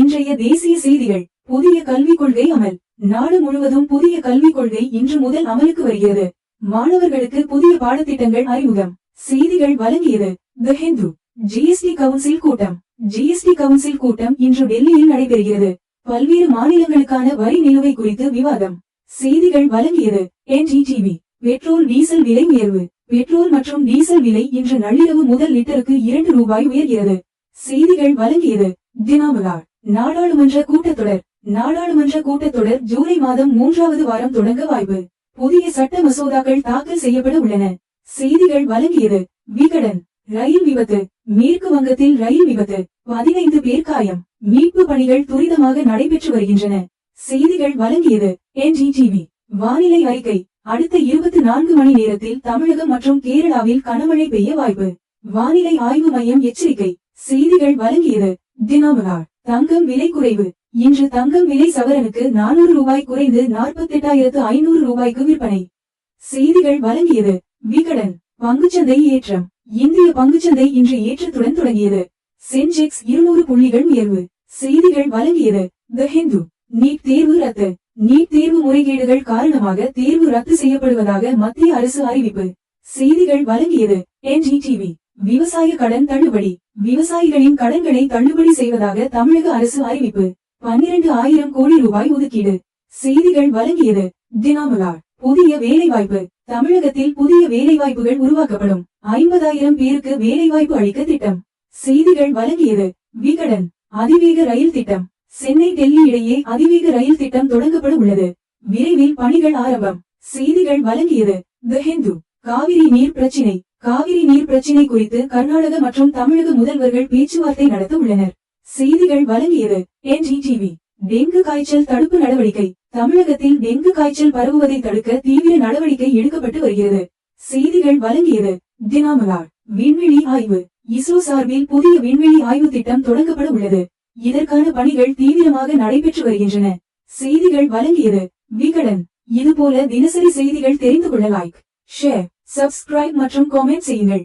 இன்றைய தேசிய செய்திகள் புதிய கல்விக் கொள்கை அமல். நாடு முழுவதும் புதிய கல்விக் கொள்கை இன்று முதல் அமலுக்கு வருகிறது. மாணவர்களுக்கு புதிய பாடத்திட்டங்கள் அறிமுகம். செய்திகள் வழங்கியது தி ஹிந்து ஜிஎஸ்டி கவுன்சில் கூட்டம். ஜிஎஸ்டி கவுன்சில் கூட்டம் இன்று டெல்லியில் நடைபெறுகிறது. பல்வேறு மாநிலங்களுக்கான வரி நிலுவை குறித்து விவாதம். செய்திகள் வழங்கியது என்ஜிடிவி பெட்ரோல் டீசல் விலை உயர்வு. பெட்ரோல் மற்றும் டீசல் விலை இன்று நள்ளிரவு முதல் லிட்டருக்கு இரண்டு ரூபாய் உயர்கிறது. செய்திகள் வழங்கியது தினாமலார். நாடாளுமன்ற கூட்டத்தொடர். நாடாளுமன்ற கூட்டத்தொடர் ஜூலை மாதம் மூன்றாவது வாரம் தொடங்க வாய்ப்பு. புதிய சட்ட மசோதாக்கள் தாக்கல் செய்யப்பட உள்ளன. செய்திகள் வழங்கியது விகடன். ரயில் விபத்து. மேற்கு வங்கத்தில் ரயில் விபத்து. பதினைந்து பேர் காயம். மீட்பு பணிகள் துரிதமாக நடைபெற்று வருகின்றன. செய்திகள் வழங்கியது என்டிடிவி வானிலை அறிக்கை. அடுத்த இருபத்தி நான்கு மணி நேரத்தில் தமிழகம் மற்றும் கேரளாவில் கனமழை பெய்ய வாய்ப்பு. வானிலை ஆய்வு மையம் எச்சரிக்கை. செய்திகள் வழங்கியது தினமலார். தங்கம் விலை குறைவு. இன்று தங்கம் விலை சவரனுக்கு நானூறு ரூபாய் குறைந்து நாற்பத்தெட்டாயிரத்து ஐநூறு ரூபாய்க்கு விற்பனை. செய்திகள் வழங்கியது விகடன் பங்குச்சந்தை ஏற்றம். இந்திய பங்குச்சந்தை இன்று ஏற்றத்துடன் தொடங்கியது. சென்செக்ஸ் இருநூறு புள்ளிகள் உயர்வு. செய்திகள் வழங்கியது த ஹிந்து. நீட் தேர்வு ரத்து. நீட் தேர்வு முறைகேடுகள் காரணமாக தேர்வு ரத்து செய்யப்படுவதாக மத்திய அரசு அறிவிப்பு. செய்திகள் வழங்கியது என்டிடிவி விவசாய கடன் தள்ளுபடி. விவசாயிகளின் கடன்களை தள்ளுபடி செய்வதாக தமிழக அரசு அறிவிப்பு. பன்னிரண்டு ஆயிரம் கோடி ரூபாய் ஒதுக்கீடு. செய்திகள் வழங்கியது தினாமலா புதிய வேலைவாய்ப்பு. தமிழகத்தில் புதிய வேலைவாய்ப்புகள் உருவாக்கப்படும். ஐம்பதாயிரம் பேருக்கு வேலைவாய்ப்பு அளிக்க திட்டம். செய்திகள் வழங்கியது விகடன் அதிவேக ரயில் திட்டம். சென்னை டெல்லி இடையே அதிவேக ரயில் திட்டம் தொடங்கப்பட உள்ளது. விரைவில் பணிகள் ஆரம்பம். செய்திகள் வழங்கியது த ஹிந்து. காவிரி நீர் பிரச்சினை. காவிரி நீர் பிரச்சினை குறித்து கர்நாடக மற்றும் தமிழக முதல்வர்கள் பேச்சுவார்த்தை நடத்த உள்ளனர் செய்திகள் வழங்கியது என்டிடிவி டெங்கு காய்ச்சல் தடுப்பு நடவடிக்கை. தமிழகத்தில் டெங்கு காய்ச்சல் பரவுவதை தடுக்க தீவிர நடவடிக்கை எடுக்கப்பட்டு வருகிறது. செய்திகள் வழங்கியது தினாமலார். விண்வெளி ஆய்வு. இஸ்ரோ சார்பில் புதிய விண்வெளி ஆய்வு திட்டம் தொடங்கப்பட உள்ளது. இதற்கான பணிகள் தீவிரமாக நடைபெற்று வருகின்றன. செய்திகள் வழங்கியது விகடன். இதுபோல தினசரி செய்திகள் தெரிந்து கொள்ள லைக் ஷேர் சப்ஸ்கிரைப் மற்றும் காமெண்ட் செய்யுங்கள்.